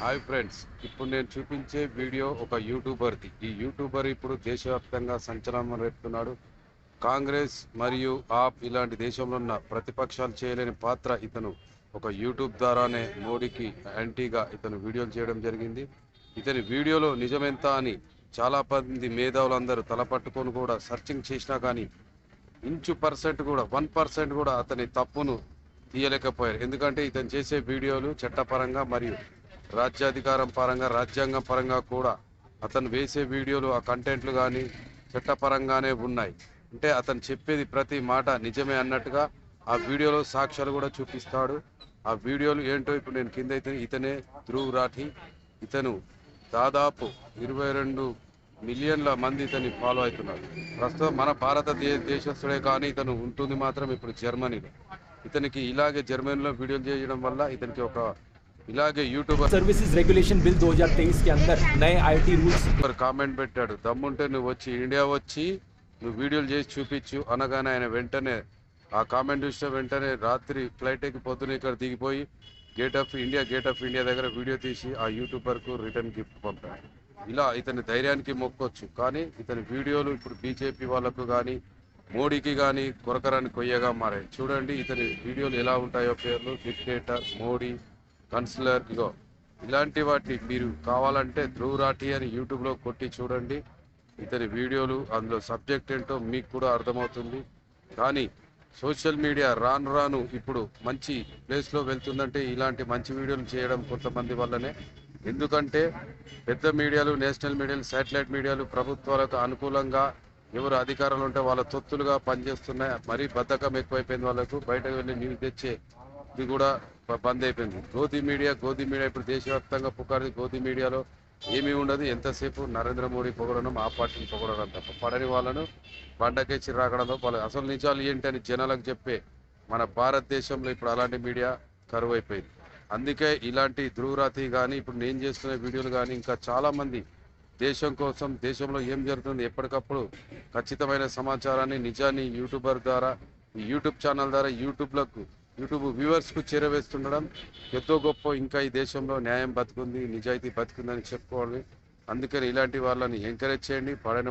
Hi friends ఇప్పుడు నేను చూపించే వీడియో ఒక యూట్యూబర్ది. ఈ యూట్యూబర్ ఇప్పుడు దేశవ్యాప్తంగా సంచలనం రేపుతున్నాడు. కాంగ్రెస్ మరియు ఆప్ ఇలాంటి దేశంలో ఉన్న ప్రతిపక్షాలు చేయలేని పాత్ర ఇతను ఒక యూట్యూబ్ ద్వారానే మోడీకి యాంటీగా ఇతను వీడియోలు చేయడం జరిగింది. ఇతని వీడియోలో నిజమెంత అని చాలా మంది మేధావులందరూ తలపట్టుకొని కూడా సర్చింగ్ చేసినా కానీ ఇంచు పర్సెంట్ కూడా వన్ పర్సెంట్ కూడా అతని తప్పును తీయలేకపోయారు. ఎందుకంటే ఇతను చేసే వీడియోలు చట్టపరంగా మరియు రాజ్యాధికారం పరంగా రాజ్యాంగం పరంగా కూడా అతను వేసే వీడియోలు ఆ కంటెంట్లు కానీ చట్టపరంగానే ఉన్నాయి. అంటే అతను చెప్పేది ప్రతి మాట నిజమే అన్నట్టుగా ఆ వీడియోలో సాక్ష్యాలు కూడా చూపిస్తాడు. ఆ వీడియోలు ఏంటో ఇప్పుడు నేను కింద అయితే ఇతనే ధ్రువ్ రాఠి. ఇతను దాదాపు ఇరవై రెండు మిలియన్ల మంది ఇతన్ని ఫాలో అవుతున్నారు. ప్రస్తుతం మన భారతదేశ దేశస్తుడే కానీ ఇతను ఉంటుంది మాత్రం ఇప్పుడు జర్మనీలో. ఇతనికి ఇలాగే జర్మనీలో వీడియోలు చేయడం వల్ల ఇతనికి ఒక ఇలాగే యూట్యూబర్ सर्विसेज रेगुलेशन बिल 2023 के अंदर नए आईटी रूल्स ఒకరు కామెంట్ పెట్టాడు దమ్ముంటే నువ్వు వచ్చి ఇండియా వచ్చి నువ్వు వీడియోలు చేసి చూపించు అనగానే ఆయన వెంటనే ఆ కామెంట్ చూసిన వెంటనే రాత్రి ఫ్లైట్ ఎక్కి పొద్దున ఇక్కడ దిగిపోయి gate of India gate of India దగ్గర వీడియో తీసి ఆ యూట్యూబర్కు రిటర్న్ గిఫ్ట్ పంపాడు ఇలా ఇతని ధైర్యానికి మొక్కొచ్చు కానీ ఇతని వీడియోలు ఇప్పుడు బీజేపీ వాళ్ళకు కానీ మోడీకి కానీ కొరకరాని కొయ్యగా మారాయి చూడండి ఇతని వీడియోలు ఎలా ఉంటాయో పేర్లు డిక్టేటర్ మోడీ కన్సిలర్ ఇగో ఇలాంటి వాటి మీరు కావాలంటే ధ్రువ్ రాఠీ అని యూట్యూబ్లో కొట్టి చూడండి. ఇతని వీడియోలు అందులో సబ్జెక్ట్ ఏంటో మీకు కూడా అర్థమవుతుంది. కానీ సోషల్ మీడియా రాను రాను ఇప్పుడు మంచి ప్లేస్లో వెళ్తుందంటే ఇలాంటి మంచి వీడియోలు చేయడం కొంతమంది వల్లనే. ఎందుకంటే పెద్ద మీడియాలు నేషనల్ మీడియాలు శాటిలైట్ మీడియాలు ప్రభుత్వాలకు అనుకూలంగా ఎవరు అధికారంలో ఉంటే వాళ్ళ తొత్తులుగా పనిచేస్తున్నాయి. మరీ బద్ధకం ఎక్కువైపోయింది వాళ్ళకు. బయటకు వెళ్ళి న్యూస్ తెచ్చే ఇది కూడా బంద్ అయిపోయింది. గోధి మీడియా గోధి మీడియా ఇప్పుడు దేశవ్యాప్తంగా పుకారు గోధి మీడియాలో ఏమీ ఉండదు. ఎంతసేపు నరేంద్ర మోడీ పొగడడం ఆ పార్టీని పొగడడం తప్ప పడని వాళ్ళను బండకేసి చిరాకడంతో వాళ్ళు అసలు నిజాలు ఏంటి అని జనాలకు చెప్పే మన భారతదేశంలో ఇప్పుడు అలాంటి మీడియా కరువు అయిపోయింది అందుకే ఇలాంటి ధ్రువరాతి కానీ ఇప్పుడు నేను చేస్తున్న వీడియోలు కానీ ఇంకా చాలామంది దేశం కోసం దేశంలో ఏం జరుగుతుంది ఎప్పటికప్పుడు ఖచ్చితమైన సమాచారాన్ని నిజాన్ని యూట్యూబర్ ద్వారా ఈ యూట్యూబ్ ఛానల్ ద్వారా యూట్యూబ్లకు యూట్యూబ్ వ్యూవర్స్కు చేరవేస్తుండడం ఎంతో గొప్ప. ఇంకా ఈ దేశంలో న్యాయం బతుకుంది నిజాయితీ బతుకుందని చెప్పుకోవాలి అందుకని ఇలాంటి వాళ్ళని ఎంకరేజ్ చేయండి పడని